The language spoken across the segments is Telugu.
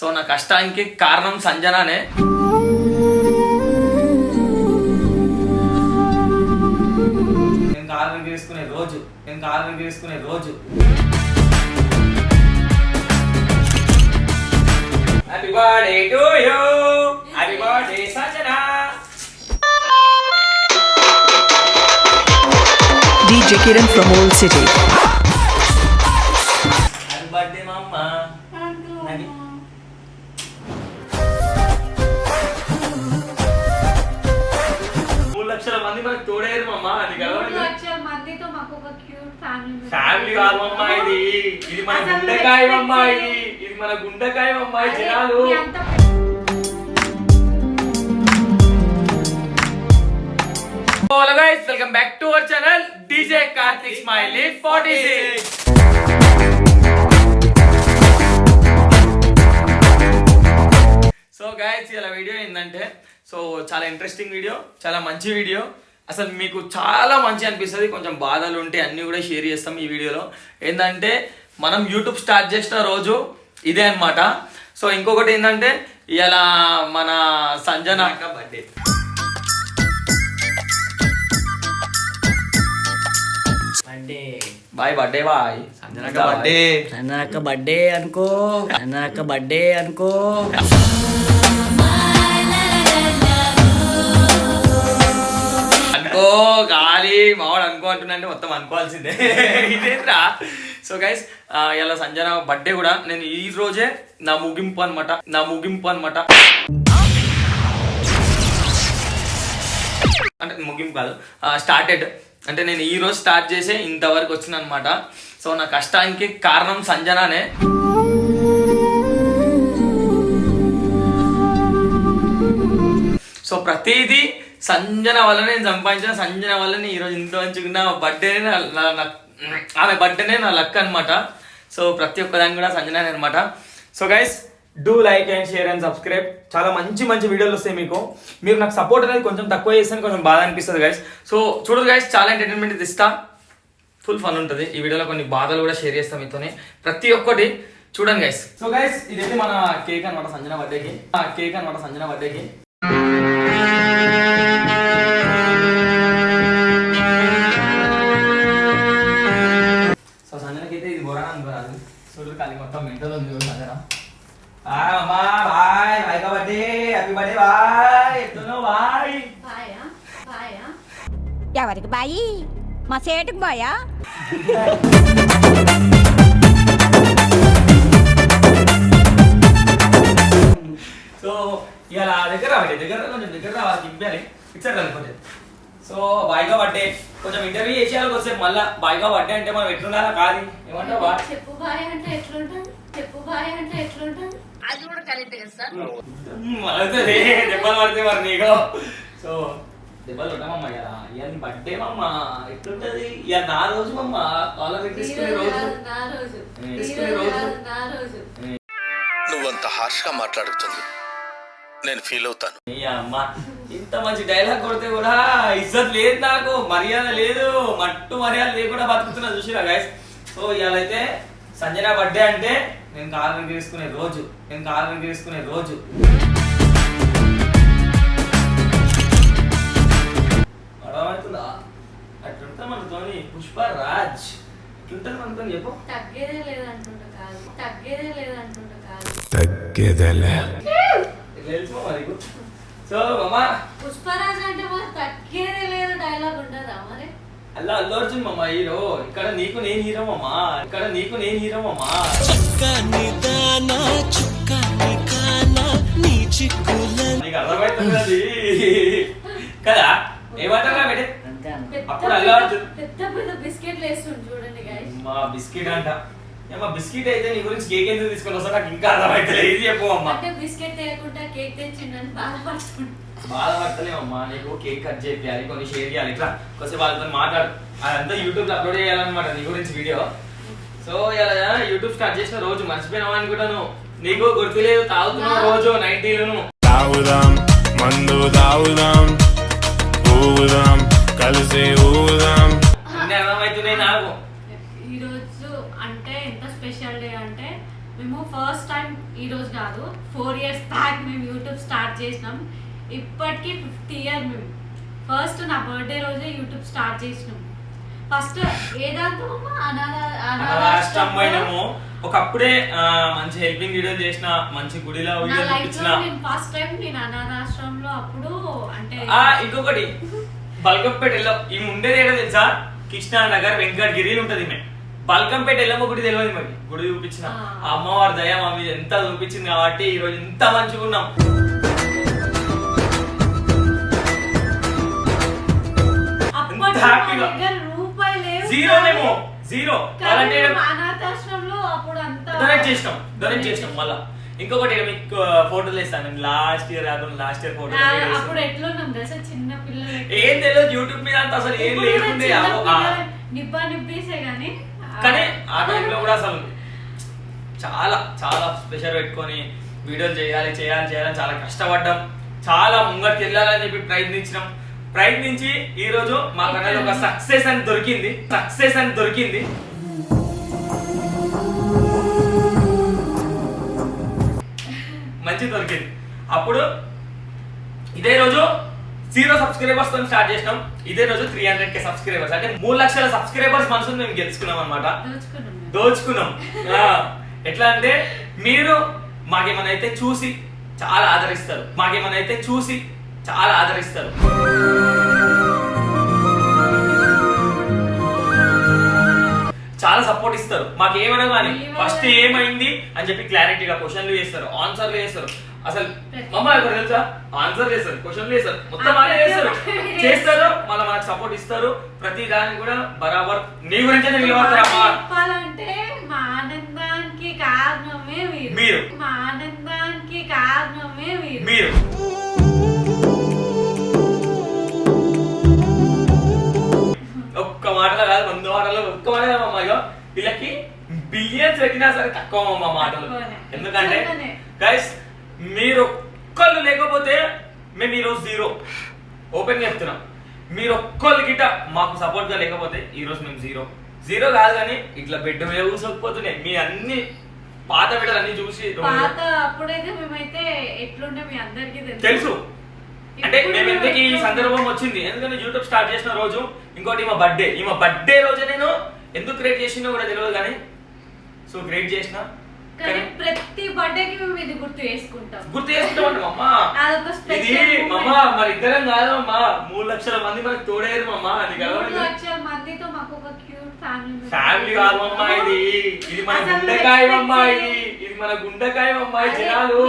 సో నా కష్టానికి కారణం సంజనానే. నేను కారణం తీసుకునే రోజు నేను కారణం తీసుకునే రోజు. Happy birthday to you happy birthday Sanjana. DJ Kiran from Old City. Happy birthday లక్షల మంది మనకు తోడేరు మమ్మ అది కదా మూడు లక్షల మందితో మాకు ఒక క్యూట్ ఫ్యామిలీ ఫ్యామిలీ కాదమ్మ ఇది. ఇది మన గుండెకాయ అమ్మ ఇది. ఇది మన గుండెకాయ అమ్మ ఈ జనాలు. Hello guys welcome back to our channel DJ Karthik smiley 46 so guys ఇలా వీడియో ఏంటంటే సో చాలా ఇంట్రెస్టింగ్ వీడియో చాలా మంచి వీడియో అసలు మీకు చాలా మంచి అనిపిస్తుంది కొంచెం బాధలు ఉంటే అన్నీ కూడా షేర్ చేస్తాం ఈ వీడియోలో ఏంటంటే మనం యూట్యూబ్ స్టార్ట్ చేసిన రోజు ఇదే అన్నమాట. సో ఇంకొకటి ఏంటంటే ఇలా మన Sanjana birthday birthday boy birthday boy సంజనక birthday సంజనక్క బర్త్డే అనుకో సంజనక్క బర్త్డే అనుకో. అనుకో గాలి మావాడు అనుకో అంటున్నాంటే మొత్తం అనుకోవాల్సిందే. ఇదేంట్రా సో గైస్ ఇలా సంజన బర్త్డే కూడా. నేను ఈ రోజే నా ముగింపు అనమాట నా ముగింపు అనమాట అంటే ముగింపు కాదు. స్టార్టెడ్ అంటే నేను ఈ రోజు స్టార్ట్ చేసే ఇంతవరకు వచ్చిన అనమాట సో నా కష్టానికి కారణం సంజనానే. సో ప్రతిదీ సంజన వల్లనే నేను సంపాదించిన సంజన వల్లనే ఈరోజు ఇంట్లో ఉంచుకున్న బర్త్డేనే నా ఆమె బర్త్డేనే నా లక్ అనమాట సో ప్రతి ఒక్కదాన్ని కూడా సంజన అనమాట so guys do like and share and subscribe చాలా మంచి మంచి వీడియోలు వస్తాయి మీకు. మీరు నాకు సపోర్ట్ అనేది కొంచెం తక్కువ చేస్తే కొంచెం బాధ అనిపిస్తుంది గైస్ సో చూడదు గైస్ చాలా ఎంటర్టైన్మెంట్ ఇస్తా. ఫుల్ ఫన్ ఉంటుంది. ఈ వీడియోలో కొన్ని బాధలు కూడా షేర్ చేస్తాం మీతోనే. ప్రతి ఒక్కటి చూడండి గైస్ సో గైస్ ఇదైతే మన కేక్ అనమాట సంజన బర్త్డేకి కేక్ అనమాట సంజన బర్త్డేకి మొత్తం మెంటల్ ఉంది హాయ్ అమ్మా బాయ్ బాయ్ కాబట్టి హ్యాపీ బర్త్డే బాయ్. ఎట్లున్నావు బాయ్? ఎవరికి బాయి? మా సేటుకు బాయా? సో ఇవాళ దగ్గర దగ్గర కొంచెం దగ్గర రావాలి ఇచ్చారు అనుకోండి. సో బాయ్గా బర్త్డే కొంచెం ఇంటర్వ్యూ చేసేయాలి వస్తే మళ్ళా బాయ్గా బర్త్డే అంటే మనం ఎట్లుండాలా? కాదు. ఏమంటావు చెప్పు బాయ్ అంటే ఎట్లుంటుంది? చెప్పు బాయ్ అంటే ఎట్లుంటుంది? అయితే దెబ్బలు పడితే మరి నీకు. సో దెబ్బలు ఉంటామమ్మా ఇలా ఇవాళ బర్త్డే మమ్మ. ఎట్లుంటది? ఇక నా రోజు మమ్మ. కాలర్ తీసుకునే రోజు. కాదు తీసుకునే రోజు రోజు. కాదు నా రోజు. నువ్వంత హార్ష్గా మాట్లాడుతుంది. నేను ఫీల్ అవుతాను. ఇంత మంచి డైలాగ్ కొడితే కూడా ఇజ్జత్ లేదు నాకు మర్యాద లేదు. మట్టు మర్యాద లేకుండా బతుకుతున్నా చూసిరా గైస్ సో ఇవాళైతే సంజన బర్త్డే అంటే నేను కారణం తీసుకునే రోజు నేను కారణం తీసుకునే రోజు. అర్థమవుతుందా? అట్లుంటుంది మనతోని. పుష్ప రాజ్ ఎట్లుంటుంది మనతో చెప్పు. తగ్గేదే లేదంటుంట కాదు. తగ్గేదే లేదంటుంట కాదు. తెలుసు మరి. సో అమ్మా పుష్పరాజ్ అంటే మరి తగ్గేదే లేదు డైలాగ్ ఉండదా మరి? అల్లా అల్లు అర్జున్ మామ హీరో. ఇక్కడ నీకు నేను హీరో మామా ఇక్కడ నీకు నేను హీరో మామా నీకు అర్థమవుతుంది కదా ఏమంటారా పెద్ద అప్పుడు అల్లు అర్జున్. పెద్ద పెద్ద బిస్కెట్లు వేస్తుండు చూడండి మా బిస్కెట్ అంట. ఏమా బిస్కెట్ అయితే నీ గురించి కేక్ ఎందుకు తీసుకొని వస్తా నాకు ఇంకా అర్థమవుతుంది ఇది చెప్పు అమ్మా. అంటే బిస్కెట్ వేయకుండా కేక్ తెచ్చిండని బాధపడుతుండు బాధపడతలేమమ్మా నీకు కేక్ కట్ చేయాలి కొన్ని షేర్ చేయాలి. ఇట్లా కొంచెం వాళ్ళతో మాట్లాడు. అదంతా యూట్యూబ్లో అప్లోడ్ చేయాలన్నమాట నీ గురించి వీడియో. సో ఇలా యూట్యూబ్ స్టార్ట్ చేసిన రోజు మర్చిపోయినావా అనుకుంటాను. నీకు గుర్తులేదు తాగుతున్నావు రోజు నైన్టీలను. తాగుదాం మందు తాగుదాం ఊగుదాం కలిసి ఊగుదాం. అన్ని అర్థమవుతున్నాయి నాకు ఈరోజు అంటే ఎంత స్పెషల్ డే అంటే మేము ఫస్ట్ టైం ఈ రోజు కాదు ఫోర్ ఇయర్స్ బ్యాక్ మేము యూట్యూబ్ స్టార్ట్ చేసినాం. ఇప్పటికి ఫిఫ్త్ ఇయర్ మేము. ఫస్ట్ నా బర్త్డే రోజే యూట్యూబ్ స్టార్ట్ చేసినాం. ఫస్ట్ ఏదాంతో అనాథ లాస్ట్ అనాథాశ్రమంలో అమ్మాయినేమో ఒకప్పుడే మంచి హెల్పింగ్ వీడియో చేసిన మంచి గుడిలో నేను ఫస్ట్ టైం నేను అనాథాశ్రమంలో అప్పుడు అంటే ఇంకొకటి. ఎల్లమ్మ ఈమె ఉండేది ఏడో తెలుసా? కృష్ణానగర్ వెంకటగిరి ఉంటది ఈమె. బల్కంపేట ఎల్లమ్మ గుడి తెలియదు మరి. గుడి చూపించిన. ఆ. అమ్మవారి దయ మా మీద ఎంత చూపించింది కాబట్టి ఈ రోజు ఇంత మంచిగా ఉన్నాం. హ్యాపీగా. జీరోనేమో జీరో కానీ అలాంటి డొనేట్ చేసినాం. డొనేట్ చేసినాం మళ్ళా. ఇంకొకటి మీకు ఫోటోలు ఇస్తాను లాస్ట్ ఇయర్ కాకుండా లాస్ట్ ఇయర్ ఫోటో అప్పుడు ఎట్లున్నాం తెలుసా? చిన్న పిల్లలు ఏం తెలియదు యూట్యూబ్ మీద అంత అసలు ఏం లేకుండే. నిబ్బా నిబ్బేసే గానీ కానీ ఆ టైంలో కూడా అసలు చాలా చాలా స్పెషల్ పెట్టుకొని వీడియోలు చేయాలి చేయాలి చేయాలని చాలా కష్టపడ్డాం. చాలా ముంగటికి వెళ్ళాలని చెప్పి ప్రయత్నించినాం. ప్రయత్నించి ఈ రోజు మా కన్నా ఒక సక్సెస్ అని దొరికింది. సక్సెస్ అని దొరికింది. మంచి దొరికింది. అప్పుడు ఇదే రోజు జీరో సబ్స్క్రైబర్స్తో స్టార్ట్ చేసినాం. ఇదే రోజు త్రీ హండ్రెడ్ కే సబ్స్క్రైబర్స్ అంటే మూడు లక్షల సబ్స్క్రైబర్స్ మనసు మేము గెలుచుకున్నాం అనమాట దోచుకున్నాం ఎట్లా అంటే మీరు మాకేమైనా చూసి చాలా ఆదరిస్తారు. మాకేమైనా చూసి చాలా ఆదరిస్తారు. చాలా సపోర్ట్ ఇస్తారు. మాకు ఏమైనా కానీ ఫస్ట్ ఏమైంది అని చెప్పి క్లారిటీగా క్వశ్చన్లు చేస్తారు. ఆన్సర్లు చేస్తారు. అసలు మమ్మ ఇక్కడ తెలుసా? ఆన్సర్ చేస్తారు క్వశ్చన్లు చేస్తారు మొత్తం వాళ్ళే చేస్తారు. చేస్తారు. మళ్ళీ మనకు సపోర్ట్ ఇస్తారు. ప్రతి దానికి కూడా బరాబర్ నీ గురించే చెప్పాలంటే మా ఆనందానికి కారణమే మీరు. మా ఆనందానికి కారణమే మీరు. ఒక్క మాటలో కాదు వంద మాటలో ఒక్క మాట కాదు అమ్మ ఇగో వీళ్ళకి బిలియన్స్ పెట్టినా సరే తక్కువ అమ్మ మాటలు. ఎందుకంటే. గైస్ మీరు ఒక్కళ్ళు లేకపోతే మేము ఈరోజు జీరో ఓపెన్ చెప్తున్నాం మీరు ఒక్కళ్ళు గిట్ట మాకు సపోర్ట్గా లేకపోతే ఈ రోజు మేము జీరో జీరో కాదు కానీ ఇట్లా బెడ్ మీద కూర్చోకపోతున్నాయి మీ అన్ని పాత బిడ్డలు అన్ని చూసి పాత అప్పుడైతే మేమైతే ఎట్లుండే మీ అందరికీ తెలుసు. అంటే మేము ఎందుకు ఈ సందర్భం వచ్చింది? ఎందుకంటే యూట్యూబ్ స్టార్ట్ చేసిన రోజు ఇంకోటి మా బర్త్డే ఈ మా బర్త్డే రోజు నేను ఎందుకు క్రియేట్ చేసినో కూడా తెలియదు కానీ సో క్రియేట్ చేసిన కానీ ప్రతి బర్త్డేకి మేము ఇది గుర్తు చేసుకుంటాం. గుర్తు చేసుకుంటామండి మమ్మ అదొక ఇది స్పెషల్ మమ్మ మరి ఇద్దరం కాదు అమ్మా మూడు లక్షల మంది మనకు తోడేరు మమ్మ అది మూడు కదా లక్షల మందితో మాకు ఒక క్యూట్ ఫ్యామిలీ ఫ్యామిలీ కాదు అమ్మా ఇది. ఇది మన గుండెకాయ అమ్మా ఇది. ఇది మన గుండెకాయ అమ్మా జనాలు.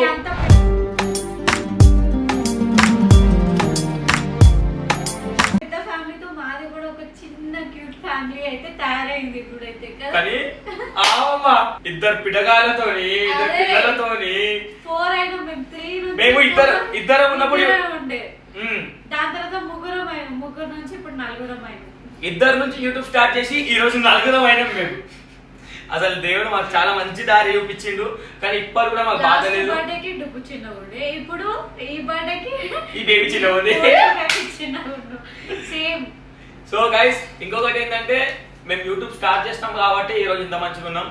అయితే తయారైంది ఇప్పుడైతే కానీ ఆవమ్మ ఇద్దరు అదే. పిల్లలతోని. ఫోర్ అయినా మేము త్రీ మేము ఇద్దరు- ఇద్దరం ఉన్నప్పుడు-. దాని తర్వాత ముగ్గురం అయినాం ముగ్గురు నుంచి ఇప్పుడు నలుగురం అయినాం. ఇద్దరు నుంచి యూట్యూబ్ స్టార్ట్ చేసి ఈ రోజు నలుగురం అయినాం మేము. అసలు దేవుడు మాకు చాలా మంచి దారి చూపించిండు కానీ ఇప్పటి కూడా మాకు బాధ లేదు. బర్త్డేకి డుబ్బు ఇప్పుడు ఈ బర్త్డేకి ఈ బేబీ చిన్న ఉంది చిన్న సేమ్ సో గైస్ ఇంకొకటి ఏంటంటే మేము యూట్యూబ్ స్టార్ట్ చేసినాం కాబట్టి ఈ రోజు ఇంత మంచిగా ఉన్నాం.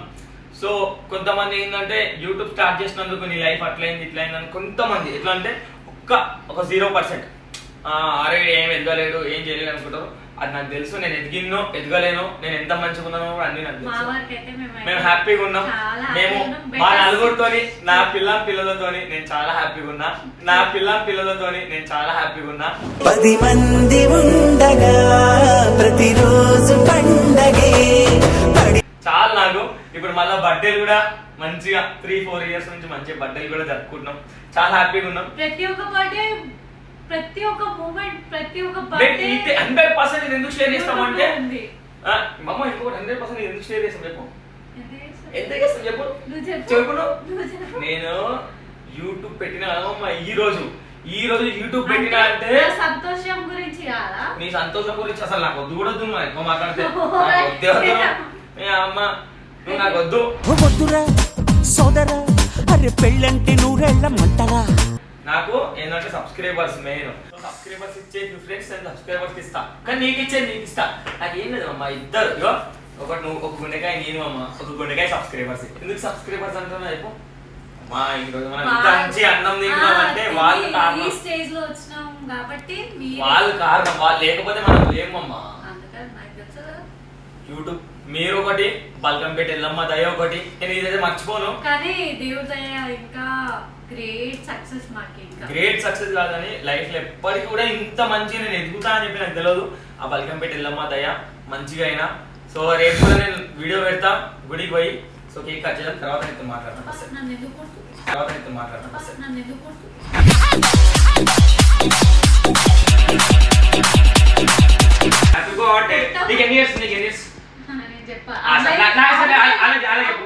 సో కొంతమంది ఏంటంటే యూట్యూబ్ స్టార్ట్ చేసినందుకు నీ లైఫ్ అట్లయింది ఇట్లయిందని కొంతమంది. ఎట్లా అంటే ఒక్క ఒక జీరో పర్సెంట్ అరే ఏం ఎదగలేడు ఏం చేయలేదు అనుకుంటారు. అది నాకు తెలుసు నేను ఎదిగినో ఎదగలేను నేను ఎంత మంచిగా ఉన్నానో కూడా అన్ని నాకు మా తెలుసు. మేము హ్యాపీగా ఉన్నాం. మేము. మా నలుగురితోని నా పిల్ల పిల్లలతోని నేను చాలా హ్యాపీగా ఉన్నా. నా పిల్ల పిల్లలతోని నేను చాలా హ్యాపీగా ఉన్నా. పది మంది ఉండగా ప్రతిరోజు పండగే. పడి చాలా నాకు. ఇప్పుడు మళ్ళీ బర్త్డేలు కూడా మంచిగా త్రీ ఫోర్ ఇయర్స్ నుంచి మంచిగా బర్త్డేలు కూడా జరుపుకుంటున్నాం. చాలా హ్యాపీగా ఉన్నాం. ప్రతి ఒక్క బర్త్డే ప్రతి ఒక్క మూమెంట్ ప్రతి ఒక్క బర్త్డే హండ్రెడ్ పర్సెంట్ ఎందుకు షేర్ చేస్తామంటే మమ్మ ఇంకొకటి హండ్రెడ్ పర్సెంట్ ఎందుకు షేర్ చేస్తాం చెప్పు. ఎంత చేస్తాం చెప్పు? నువ్వు చెప్పు. చెప్పు నువ్వు. నువ్వు చెప్పు. నేను యూట్యూబ్ పెట్టిన కదమ్మా ఈ రోజు. ఈ రోజు యూట్యూబ్ పెట్టిన అంటే సంతోషం గురించి కాదా? నీ సంతోషం గురించి అసలు నాకు వద్దు కూడా వద్దు ఎక్కువ మాట్లాడితే. అమ్మ నువ్వు నాకు వద్దు. వద్దురా సోదరా అరే పెళ్ళంటే నూరెళ్ళమంటరా నాకు ఏంటంటే సబ్స్క్రైబర్స్ మెయిన్ సబ్స్క్రైబర్స్ ఇచ్చే ప్రిఫరెన్స్ నేను సబ్స్క్రైబర్స్ ఇస్తా. కానీ నీకు ఇచ్చే నీకు ఇస్తా. నాకు ఏం లేదు అమ్మా ఇద్దరు. ఇగో ఒకటి నువ్వు ఒక గుండెకాయ నేను అమ్మ ఒక గుండెకాయ సబ్స్క్రైబర్స్ ఎందుకు సబ్స్క్రైబర్స్ అంటున్నా చెప్పు. మా ఈ రోజు మనం ఇంత మంచి అన్నం తింటామంటే వాళ్ళు ఈ కారణం. స్టేజ్లో వచ్చినాం కాబట్టి వాళ్ళు కారణం. వాళ్ళు లేకపోతే మనం లేమమ్మా. యూట్యూబ్ మీరు ఒకటి బల్కంపేట ఎల్లమ్మ దయ ఒకటి. నేను ఇదైతే మర్చిపోను. కానీ దేవుడి దయ ఇంకా గ్రేట్ సక్సెస్ మాకు గ్రేట్ సక్సెస్ కాదని లైఫ్లో ఎప్పటికీ కూడా ఇంత మంచి నేను ఎదుగుతా అని చెప్పి నాకు తెలియదు ఆ బల్కంపేట ఎల్లమ్మ దయ మంచిగా అయినా. సో రేపు కూడా నేను వీడియో పెడతా గుడికి పోయి. సో కేక్ కట్ చేయడం తర్వాత నేను మాట్లాడతాను తర్వాత నేను మాట్లాడతాను నీకు ఎన్ని ఇయర్స్ నీకు ఎన్ని ఇయర్స్ అలా- చెప్పు.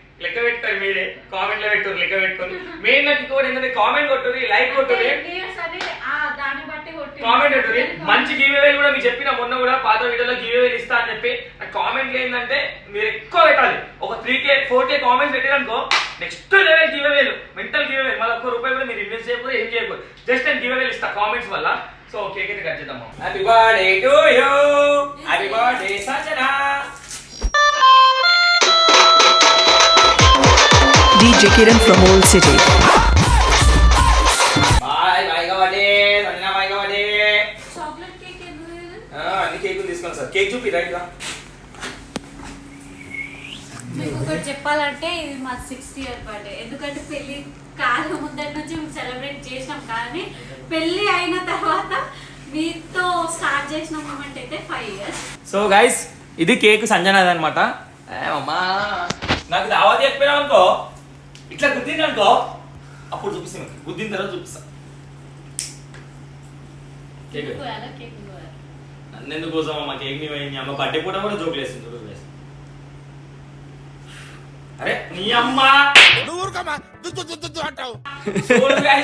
లెక్క పెట్టుకోండి మీరే. కామెంట్లో పెట్టుకోరు లెక్క పెట్టుకోండి మెయిన్ నాకు ఇంకోటి ఏంటంటే కామెంట్ కొట్టుర్రి లైక్ కొట్టుర్రి. దాన్ని బట్టి కొట్టి కామెంట్ ఉంటుంది మంచి గివేవేలు కూడా మీకు చెప్పిన మొన్న కూడా పాత వీడియోలో గివేవేలు ఇస్తా అని చెప్పి ఆ కామెంట్లు ఏంటంటే మీరు ఎక్కువ పెట్టాలి. ఒక three K four K comments పెట్టారనుకో next level గివేవేలు మెంటల్ గివేవేలు మళ్ళీ ఒక్క రూపాయి కూడా మీరు ఇన్వెస్ట్ చేయకూడదు ఏం చేయకూడదు. జస్ట్ నేను గివేవేలు ఇస్తా కామెంట్స్ వల్ల. సో కేక్ అయితే కట్ చేద్దాం happy birthday to you happy birthday Sanjana DJ Kiran from Old City. Boy boy కాబట్టి సంజన బాయ్ కాబట్టి చాక్లెట్ కేక్ ఎందుకు లేదు? అన్ని కేకులు తీసుకోండి సార్. కేక్ చూపి రైట్గా మీకు ఒకటి చెప్పాలంటే ఇది మా సిక్స్త్ ఇయర్ బర్త్డే ఎందుకంటే పెళ్ళి కాలం ముందరి నుంచి మేము సెలబ్రేట్ చేసినాం. కానీ పెళ్ళి అయిన తర్వాత మీతో స్టార్ట్ చేసిన మూమెంట్ అయితే ఫైవ్ ఇయర్స్ సో గైస్ ఇది కేక్ సంజనాది అనమాట అమ్మా. నాకు దావత్ చెప్పినా అనుకో. ఇట్లా గుద్దింది అనుకో అప్పుడు చూపిస్తాను గుద్దిన తర్వాత చూపిస్తా. కేక్ కేక్ నన్నెందుకు కోసం అమ్మ? కేక్ని పోయింది. అమ్మ బర్త్డే పూట కూడా జోక్ లేసింది జోక్ లేసింది. అరే నీ అమ్మ!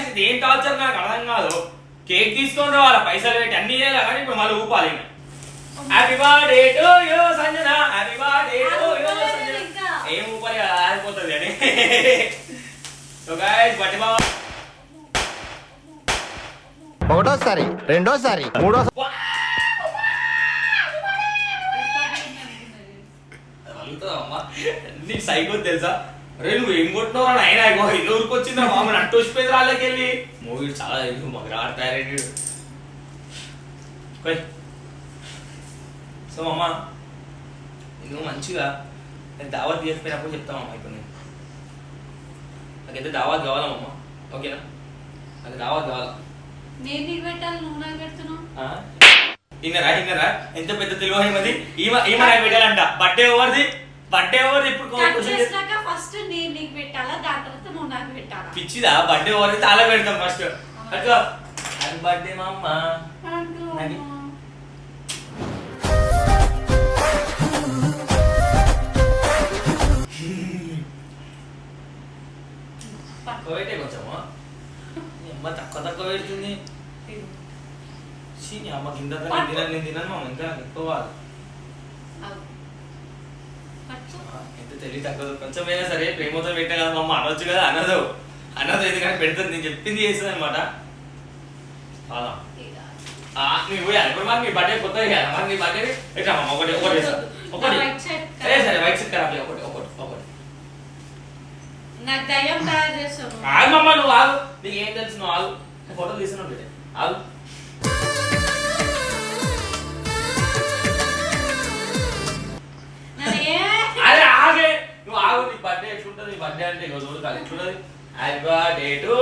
ఇది ఏం టార్చర్ నాకు అర్థం కాదు. కేక్ తీసుకొని రావాలి? పైసలు పెట్టి అన్ని చేయాలి? కానీ ఇప్పుడు మళ్ళీ ఊపాలి. Happy birthday to you Sanjana. Happy birthday to you Sanjana ఇంకా. ఏం ఊపాలి కదా, ఆరిపోతుంది అని సో బట్టి ఒకటోసారి రెండోసారి మూడో నీకు సైకో తెలుసా? అరే నువ్వు ఏం కొట్టినావు అని ఆయన ఇది ఊరికి వచ్చిందా మామ నట్టు వచ్చిపోయింది రాళ్ళకి వెళ్ళి. మూవీ చాలా ఎందుకు మాకు రాడతారండి సో అమ్మ నువ్వు మంచిగా నేను దావత్ చేయకపోయినప్పుడు చెప్తామమ్మా ఇప్పుడు నేను? నాకైతే దావత్ కావాలమ్మా ఓకేనా? నాకు దావత్ కావాలా. నేను నీకు పెట్టాలి నువ్వు నాకు పెడుతున్నావు? ఇన్నరా ఇన్నరా ఎంత పెద్ద తెలివి మది ఈమె ఈమె నాకు పెట్టాలంట. బర్త్డే ఎవరిది? బర్త్డే ఎవరిది? ఇప్పుడు చేసినాక ఫస్ట్ నేను నీకు పెట్టాలా? దాని తర్వాత నువ్వు నాకు పెట్టాలా? పిచ్చిదా? బర్త్డే ఎవరిది? తాళ పెడతాం ఫస్ట్ అట్లా బర్త్డే మా అమ్మ. ఇంత నేను తినను నేను తినను మా ఇంకా నాకు ఎక్కువ. ఆ, ఎంత తెలివి తక్కువ కొంచెం అయినా సరే ప్రేమతో పెట్టా కదా మా అమ్మ అనొచ్చు కదా అనదు. అనదు ఎందుకంటే పెడుతుంది. నేను చెప్పింది చేస్తుంది అనమాట నువ్వు పోయాలి ఇప్పుడు మరి నీ బర్త్డే కొత్త చేయాలి మరి నీ బర్త్డే ఎట్లా ఒకటి ఒకటి. ఒకటి. సరే సరే వైట్ సెట్ ఖరాబ్ ఒకటి ఒకటి ఒకటి. నాకు దయ్యం తయారు చేస్తాను ఆగమ్మా నువ్వు ఆగు. నీకు ఏం తెలుసు నువ్వు ఆగు. ఫోటో తీసుకున్నావు ఆగు. బర్త్డే ఎట్లుంటుంది? బర్త్డే అంటే ఇగో చూడు కాదు ఎట్లుంటుంది? హ్యాపీ బర్త్డే టు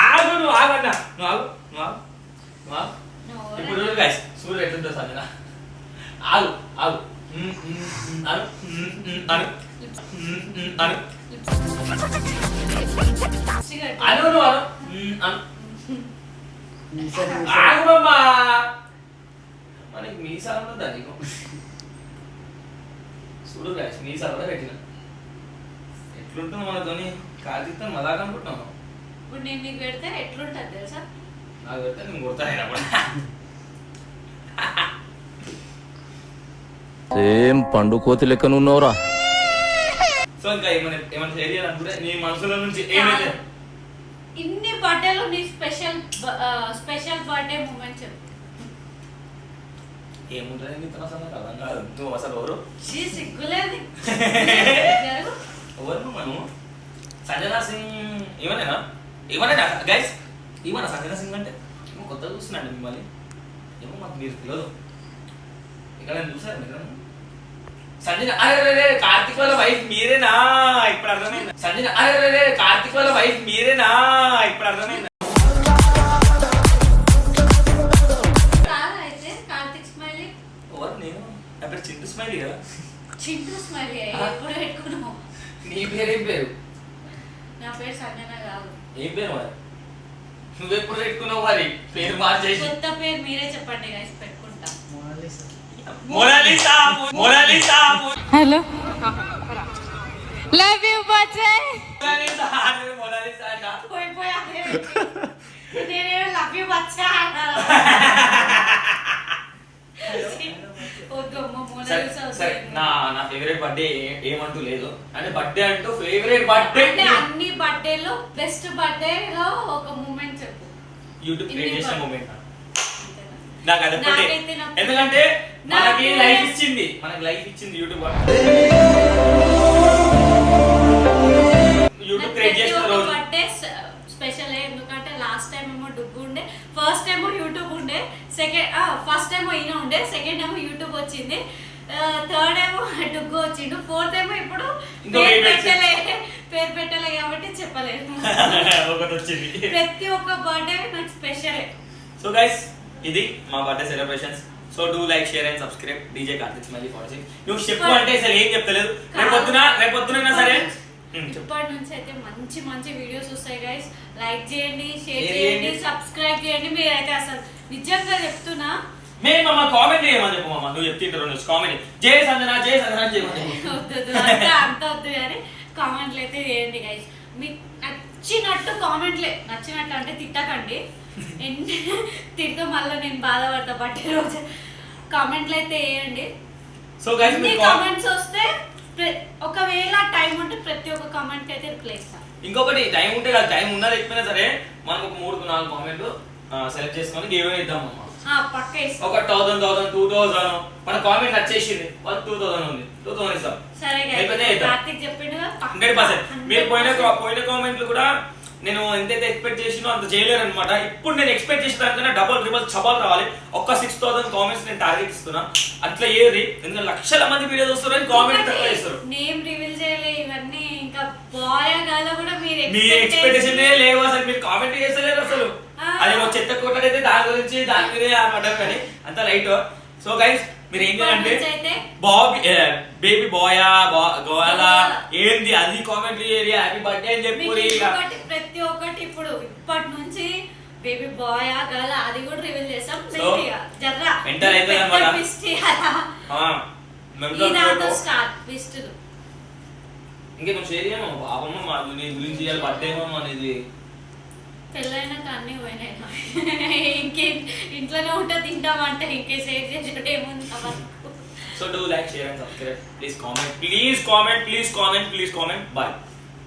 ఆగు నువ్వు ఆగన్నా నువ్వు ఆగు నువ్వు ఆగు నువ్వు ఆగు. ఇప్పుడు చూడు గైస్ సూర్యుడు ఎట్లుంటుంది సంజన? ఆగు ఆగు. అను. అను. అను. అను నువ్వు అను. అను. ఆగుమమ్మా మనకి మీసాలు ఉంటుందా నీకు? చూడు గాయస్ మీసాలు కూడా పెట్టిన. ఎట్లుంటుంది మనతోని కార్తీక్తో మదాక అనుకుంటున్నాను ఇప్పుడు నేను నీకు పెడితే ఎట్లుంటది తెలుసా? నాకు పెడితే నేను కొడతాను అప్పుడు సేమ్ పండు కోతి లెక్కన ఉన్నావురా సో ఇంకా ఏమైనా ఏమైనా షేర్ చేయాలనుకుంటే నీ మనసులో నుంచి ఏమైతే? ఇన్ని బర్త్డేలో నీ స్పెషల్ స్పెషల్ బర్త్డే మూమెంట్ చెప్పు. ఏముంటుంది నీతో అసలు అర్థం కాదు. నువ్వు అసలు ఎవరు? సిగ్గులేదు. మనం సంజనా సింగ్ ఏమనేనా ఏమన్నా గైస్ ఏమన్నా సంజనా సింగ్ అంటే? ఏమో కొత్తగా చూస్తున్నాండి మిమ్మల్ని. ఏమో మాకు మీరు తెలియదు ఇక్కడ నేను చూసాను మీరు సంజన అరే అరే కార్తిక్ వాళ్ళ వైఫ్ మీరేనా? ఇప్పుడు అర్థమైంది? సంజన అరే అరే కార్తిక్ వాళ్ళ వైఫ్ మీరేనా? ఇప్పుడు అర్థమైంది? నేను? పేరు చింటూ స్మైల్ కదా. చింటూ స్మైలీ ఎప్పుడు పెట్టుకున్నావు నీ పేరు ఏం పేరు నా పేరు సంజన కాదు. ఏం పేరు మరి నువ్వెప్పుడు పెట్టుకున్నావు మరి? పేరు మార్చేసి. కొత్త పేరు మీరే చెప్పండి గైస్ పెట్టుకుంటా. Mona Lisa Mona Lisa love you బచ్చయ్ Mona Lisa అరే మొనాలిసా అంట. పోయి పోయి అదే పెట్టు. నేనేమో లవ్ యూ బచ్చా వద్దమ్మ సరే. నా నా ఫేవరెట్ బర్త్డే ఏమంటూ లేదు అంటే బర్త్డే అంటూ ఫేవరెట్ బర్త్డే అంటే అన్ని బర్త్డేలో బెస్ట్ బర్త్డేలో ఒక మూమెంట్ చెప్పు యూట్యూబ్ క్రియేట్ చేసిన మూమెంట్? నాకు అది ఒక్కటే. ఎందుకంటే మనకి నాకు- లైఫ్ ఇచ్చింది మనకి లైఫ్ ఇచ్చింది యూట్యూబ్ యూట్యూబ్ క్రియేట్ చేసిన రోజు స్పెషల్ ఎందుకంటే లాస్ట్ టైం ఏమో డుగ్గు ఉండే ఫస్ట్ ఏమో యూట్యూబ్ ఉండే సెకండ్ ఫస్ట్ ఏమో ఈయన ఉండే సెకండ్ ఏమో యూట్యూబ్ వచ్చింది. థర్డ్ ఏమో డుగ్గు వచ్చిండు ఫోర్త్ ఏమో ఇప్పుడు పేరు. పెట్టలే పేరు పెట్టలే కాబట్టి చెప్పలేదు. ప్రతి ఒక్క బర్త్డే నాకు స్పెషలే సో గైస్ ఇది మా birthday celebrations so do like share and subscribe DJ Karthik smiley for నువ్వు చెప్పు అంటే అసలు ఏం చెప్తలేదు? రేపు పొద్దున రేపు పొద్దున సరే ఉమ్, చెప్పు. ఇప్పటి నుంచి అయితే మంచి మంచి వీడియోస్ వస్తాయి గైస్ లైక్ చేయండి షేర్ చేయండి. సబ్స్క్రైబ్ చేయండి. మీరైతే అసలు నిజంగా చెప్తున్నా. మేము అమ్మ కామెంట్ చేయమని చెప్పు అమ్మ నువ్వు చెప్తుంటారు న్యూస్ కామెంట్ జై సంజన జై సంజన అని చెప్పమని చెప్పు. వద్దు వద్దు, అంత వద్దు కానీ కామెంట్లు అయితే చేయండి గైస్ మీకు నచ్చినట్టు కామెంట్లే నచ్చినట్టు అంటే తిట్టకండి. తిడితే మళ్ళీ నేను బాధపడతా బట్టే రోజు. కామెంట్లు అయితే వేయండి. సో గైస్ మీరు కామెంట్స్ వస్తే ఒకవేళ టైం ఉంటే ప్రతి ఒక్క కామెంట్ అయితే రిప్లై ఇస్తాను ఇంకొకటి టైం ఉంటే కదా టైం ఉన్నా లేకపోయినా సరే మనకు ఒక మూడు నాలుగు కామెంట్లు సెలెక్ట్ చేసుకొని గేమ్ ఇద్దాం అమ్మ. ఇస్తాం ఒక థౌసండ్ థౌసండ్ టూ థౌసండ్ మన కామెంట్ నచ్చేసింది వాళ్ళు టూ థౌసండ్ ఉంది. టూ థౌసండ్ ఇస్తాం. Hundred percent. మీరు పోయిన పోయిన కామెంట్లు కూడా నేను ఎంతైతే ఎక్స్పెక్ట్ చేసినో అంత చేయలేరు అనమాట ఇప్పుడు నేను ఎక్స్పెక్ట్ చేసిన దానికన్నా డబల్ ట్రిబల్ చబాల్ రావాలి. ఒక్క సిక్స్ థౌసండ్ కామెంట్స్ నేను టార్గెట్ ఇస్తున్నా. అట్లా ఏది ఎందుకంటే లక్షల మంది వీడియోస్ వస్తారు కామెంట్ తక్కువ చేస్తారు. నేమ్ రివీల్ చేయలే ఇవన్నీ ఇంకా బాయ్ గాల కూడా మీరు మీ ఎక్స్పెక్టేషన్ లేవు అసలు మీరు కామెంట్ చేస్తలేరు అసలు. ఆ. అది ఒక చెత్త కొట్టడైతే దాని గురించి దాని మీదే అనమాట కానీ అంత లైట్ సో గైస్ మీరు ఏం చేయాలంటే బాబీ బేబీ బాయా గోయాలా ఏంది అది కామెంట్ చేయాలి హ్యాపీ బర్త్డే అని చెప్పి ఇప్పుడు ఇప్పటి నుంచి బేబీ బాయ్ గర్ల్ అది కూడా రివీల్ మెల్లిగా జర్రా. స్టార్ట్ ట్విస్ట్ ఇంకేమో షేర్ చేయను పాపమ్మ మా నీ గురించి ఇవాళ బర్త్డే అనేది. పెళ్ళైనాక అన్ని పోయినాయి. ఇంకే ఇంట్లోనే ఉంటే తింటామంటే ఇంకే షేర్ చేసుకుంటే ఏముంది so do like share and subscribe please comment please comment please comment please comment bye